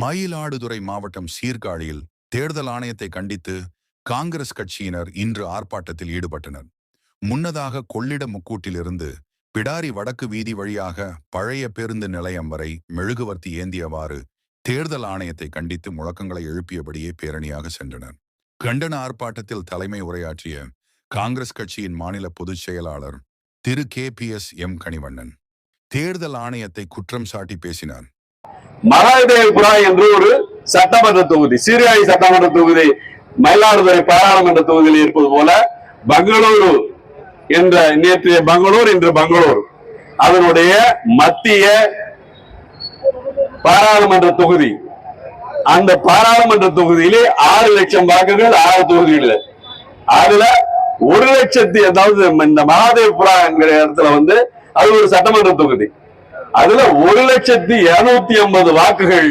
மயிலாடுதுறை மாவட்டம் சீர்காழியில் தேர்தல் ஆணையத்தை கண்டித்து காங்கிரஸ் கட்சியினர் இன்று ஆர்ப்பாட்டத்தில் ஈடுபட்டனர். முன்னதாக கொள்ளிட முக்கூட்டிலிருந்து பிடாரி வடக்கு வீதி வழியாக பழைய பேருந்து நிலையம் வரை மெழுகுவர்த்தி ஏந்தியவாறு தேர்தல் ஆணையத்தை கண்டித்து முழக்கங்களை எழுப்பியபடியே பேரணியாக சென்றனர். கண்டன ஆர்ப்பாட்டத்தில் தலைமை உரையாற்றிய காங்கிரஸ் கட்சியின் மாநில பொதுச் செயலாளர் திரு K P S M Kanivannan தேர்தல் ஆணையத்தை குற்றம் சாட்டி பேசினார். மகாதேவபுரா என்று ஒரு சட்டமன்ற தொகுதி சீர்காழி சட்டமன்ற தொகுதி மயிலாடுதுறை பாராளுமன்ற தொகுதியில் இருப்பது போல பெங்களூரு என்ற நேற்றைய பெங்களூர் இன்று பெங்களூர். அதனுடைய மத்திய பாராளுமன்ற தொகுதி. அந்த பாராளுமன்ற தொகுதியிலே ஆறு லட்சம் வாக்குகள் ஆறு தொகுதிகள் அதுல ஒரு லட்சத்தி அதாவது இந்த மகாதேவபுரா என்கிற இடத்துல வந்து அது ஒரு சட்டமன்ற தொகுதி. அதுல ஒரு லட்சத்தி இருநூத்தி ஐம்பது வாக்குகள்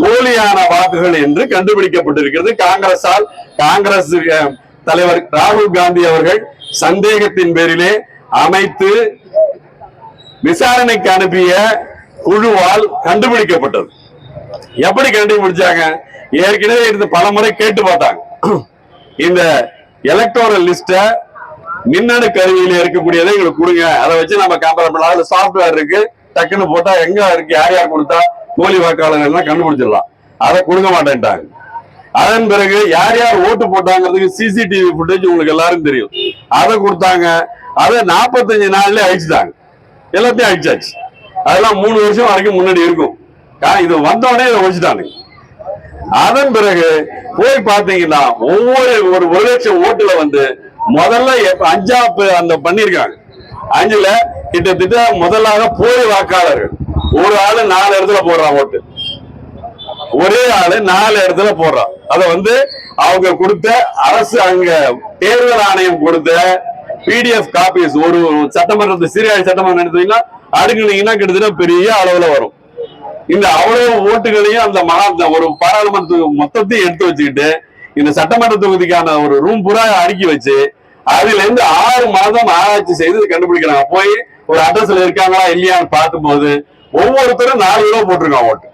போலியான வாக்குகள் என்று கண்டுபிடிக்கப்பட்டிருக்கிறது. காங்கிரசால் காங்கிரஸ் தலைவர் ராகுல் காந்தி அவர்கள் சந்தேகத்தின் பேரிலே அமைத்து விசாரணைக்கு அனுப்பிய குழுவால் கண்டுபிடிக்கப்பட்டது. எப்படி கண்டுபிடிச்சாங்க? ஏற்கனவே இருந்து பல முறை கேட்டு பார்த்தாங்க. இந்த எலக்டோரல் லிஸ்ட மின்னணு கருவியில இருக்கக்கூடியதை எங்களுக்கு கொடுங்க. அதை வச்சு நம்ம கம்பேர் பண்ணலாம் அதுல சாஃப்ட்வேர் இருக்கு. டக்குன்னு போட்டா எங்க இருக்கு யார் யார் கொடுத்தா போலி வாக்காளர் எல்லாம் கண்டுபிடிச்சிடலாம். அதை கொடுக்க மாட்டேன்ட்டாங்க. அதன் பிறகு யார் யார் ஓட்டு போட்டாங்கிறதுக்கு சிசிடிவி ஃபுட்டேஜ் உங்களுக்கு எல்லாரும் தெரியும். அதை கொடுத்தாங்க. அதை நாற்பத்தஞ்சு நாள்ல அழிச்சுட்டாங்க. எல்லாத்தையும் அழிச்சாச்சு. அதெல்லாம் மூணு வருஷம் வரைக்கும் முன்னாடி இருக்கும். இது வந்தோடனே இதை வச்சுட்டானுங்க அதன் பிறகு போய் பாத்தீங்கன்னா ஒவ்வொரு ஒரு ஒரு லட்சம் ஓட்டுல வந்து முதல்ல அஞ்சா அந்த பண்ணிருக்காங்க அஞ்சுல கிட்டத்தட்ட முதலாக போலி வாக்காளர்கள். ஒரு ஆளு நாலு இடத்துல போடுறான் ஓட்டு. ஒரே ஆளு நாலு இடத்துல போடுறான். அத வந்து அவங்க கொடுத்த அரசு அங்க தேர்தல் ஆணையம் கொடுத்த பிடிஎஃப் காப்பீஸ் ஒரு சட்டமன்றத்து சீர்காழி சட்டமன்றம் எடுத்தீங்கன்னா அடுக்குனீங்கன்னா கிட்டத்தட்ட பெரிய அளவுல வரும். இந்த அவ்வளவு ஓட்டுகளையும் அந்த மகா ஒரு பாராளுமன்ற மொத்தத்தையும் எடுத்து வச்சுக்கிட்டு இந்த சட்டமன்ற தொகுதிக்கான ஒரு ரூம் பூரா அடுக்கி வச்சு அதுல இருந்து ஆறு மாதம் ஆராய்ச்சி செய்து கண்டுபிடிக்கிறாங்க. போய் ஒரு அட்ரஸ்ல இருக்காங்களா இல்லையான்னு பார்க்கும்போது ஒவ்வொருத்தரும் நாலு கிலோ போட்டிருக்கான் ஓட்டு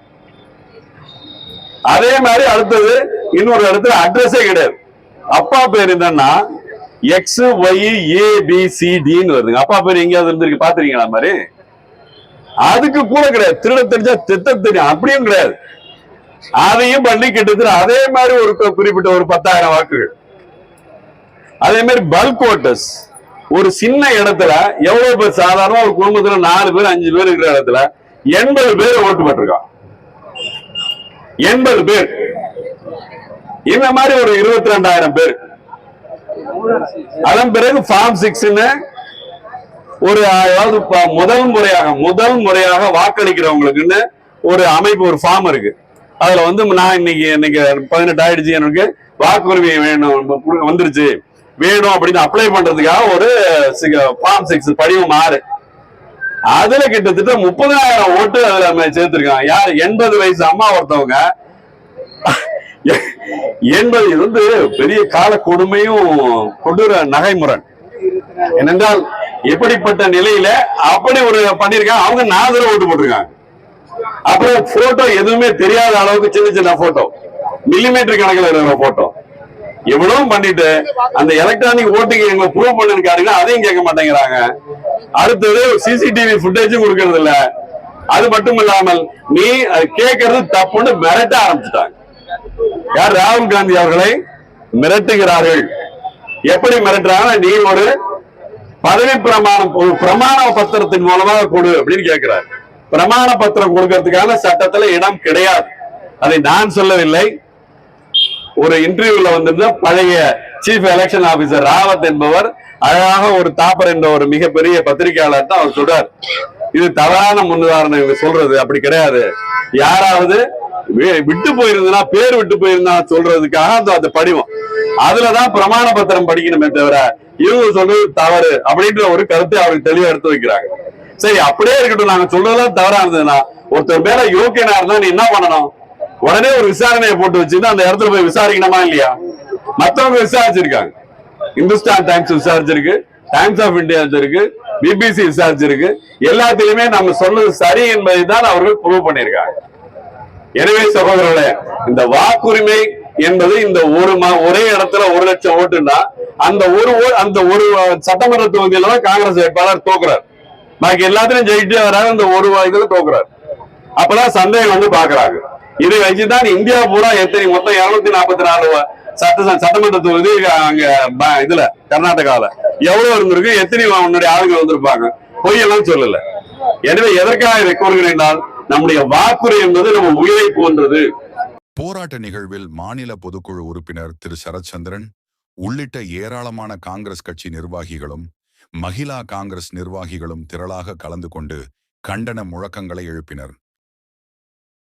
அதே மாதிரி அடுத்தது இன்னொரு இடத்துல அட்ரஸே கிடையாது. அப்பா பேர் என்னன்னா X Y A B C டின்னு வருதுங்க. அப்பா பேர் எங்கேயாவது இருந்திருக்கு பாத்துறீங்களா மாதிரி? அதுக்கு கூட கிடையாது. திருட தெரிஞ்சா திட்ட தெரியும். அப்படியும் கிடையாது. அதையும் பண்ணி கிட்டத்தட்ட அதே மாதிரி ஒரு குறிப்பிட்ட ஒரு பத்தாயிரம் வாக்குகள். அதே மாதிரி பல்க் ஓட்டர்ஸ் ஒரு சின்ன இடத்துல எவ்வளவு பேர்? சாதாரண ஒரு குடும்பத்துல நாலு பேர் அஞ்சு பேர் இருக்கிற இடத்துல எண்பது பேர் ஓட்டு போட்டிருக்கான். எண்பது பேர். இந்த மாதிரி ஒரு இருபத்தி ரெண்டாயிரம் பேர். அதன் பிறகு ஃபார்ம் சிக்ஸ்ன்னு ஒரு அதாவது முதல் முறையாக முதல் முறையாக வாக்களிக்கிறவங்களுக்குன்னு ஒரு அமைப்பு ஒரு ஃபார்ம் இருக்கு. அதுல வந்து நான் இன்னைக்கு இன்னைக்கு பதினெட்டு ஆயிடுச்சு எனக்கு வாக்குரிமை வேணும் வந்துருச்சு. வேணும் அப்படின்னு அப்ளை பண்றதுக்காக ஒரு ஃபார்ம் சிக்ஸ் படிவம் ஆறு அதுல கிட்டத்தட்ட முப்பதாயிரம் ஓட்டு அதுல நம்ம சேர்த்திருக்காங்க. யார்? எண்பது வயசு அம்மா ஒருத்தவங்க. எண்பது இது வந்து பெரிய கால கொடுமையும் கொடூர நகைமுறை ஏனென்றால் எப்படிப்பட்ட நிலையில அப்படி ஒரு பண்ணிருக்காங்க அவங்க நாதர ஓட்டு போட்டிருக்காங்க. அப்புறம் போட்டோ எதுவுமே தெரியாத அளவுக்கு சின்ன சின்ன போட்டோ மில்லிமீட்டர் கணக்கில் இருக்கிற போட்டோ எவ்வளவும் பண்ணிட்டு அந்த எலக்ட்ரானிக் ஓட்டுக்கு எங்களை ப்ரூவ் பண்ணிருக்காருன்னா அதையும் கேட்க மாட்டேங்கிறாங்க. அடுத்தது சிசிடிவி ஃபுட்டேஜும் கொடுக்கறது இல்ல. அது மட்டும் இல்லாமல் நீ கேட்கறது தப்புன்னு மிரட்ட ஆரம்பிச்சுட்டாங்க. யார் ராகுல் காந்தி அவர்களை மிரட்டுகிறார்கள். எப்படி மிரட்டுறாங்க நீ ஒரு பதவி பிரமாணம் ஒரு பிரமாண பத்திரத்தின் மூலமாக கொடு அப்படின்னு கேட்கிறார். பிரமாண பத்திரம் கொடுக்கறதுக்கான சட்டத்துல இடம் கிடையாது. அதை நான் சொல்லவில்லை. ஒரு இன்டர்வியூல வந்திருந்த பழைய சீஃப் எலெக்ஷன் ஆபீசர் ராவத் என்பவர் அழகாக ஒரு தாப்பர் என்ற ஒரு மிகப்பெரிய பத்திரிகையாளர் தான் அவர் சொல்றார். இது தவறான முன்னுதாரணம் இவங்க சொல்றது அப்படி கிடையாது. யாராவது விட்டு போயிருந்ததுன்னா பேர் விட்டு போயிருந்தா சொல்றதுக்காக அந்த அந்த படிவம். அதுலதான் பிரமாண பத்திரம் படிக்கணுமே தவிர இவங்க சொல்றது தவறு அப்படின்ற ஒரு கருத்தை அவருக்கு தெளிவா எடுத்து வைக்கிறாங்க. சரி அப்படியே இருக்கட்டும். நாங்க சொல்றதெல்லாம் தவறா இருந்ததுன்னா ஒருத்தர் மேல யோக்கியனா இருந்தா நீ என்ன பண்ணணும்? உடனே ஒரு விசாரணையை போட்டு வச்சிருந்தா அந்த இடத்துல போய் விசாரிக்கணுமா இல்லையா? மத்தவங்க விசாரிச்சிருக்காங்க. இந்துஸ்தான் டைம்ஸ் விசாரிச்சிருக்கு டைம்ஸ் ஆஃப் இந்தியா இருக்கு பிபிசி விசாரிச்சிருக்கு. எல்லாத்திலுமே நம்ம சொன்னது சரி என்பதை தான் அவர்கள் ப்ரூவ் பண்ணியிருக்காங்க. எனவே சகோதரர்களே இந்த வாக்குரிமை என்பது இந்த ஒரு ஒரே இடத்துல ஒரு லட்சம் ஓட்டுன்னா அந்த ஒரு அந்த ஒரு சட்டமன்ற தொகுதியில தான் காங்கிரஸ் வேட்பாளர் தோக்குறார். பாக்கி எல்லாத்திலும் ஜெயிட்டு வராது அந்த ஒரு இதுல தோக்குறார். அப்பதான் சந்தேகம் வந்து பாக்குறாங்க இதை வச்சுதான் இந்தியா பூரா எத்தனை மொத்தம் இருநூத்தி நாற்பத்தி நாலு சட்ட சட்டமன்ற தொகுதி அங்க இதுல கர்நாடகால. எவ்வளவு இருந்திருக்கு? எத்தனை உன்னுடைய ஆளுங்க வந்திருப்பாங்க? பொய்யெல்லாம் சொல்லல. எனவே எதற்காக இதை கூறுகிறேன் என்றால் நம்முடைய வாக்குரை என்பது நம்ம உயிரை போன்றது. போராட்ட நிகழ்வில் மாநில பொதுக்குழு உறுப்பினர் திரு. சரத்சந்திரன் உள்ளிட்ட ஏராளமான காங்கிரஸ் கட்சி நிர்வாகிகளும் மகிழா காங்கிரஸ் நிர்வாகிகளும் திரளாக கலந்து கொண்டு கண்டன முழக்கங்களை எழுப்பினர்.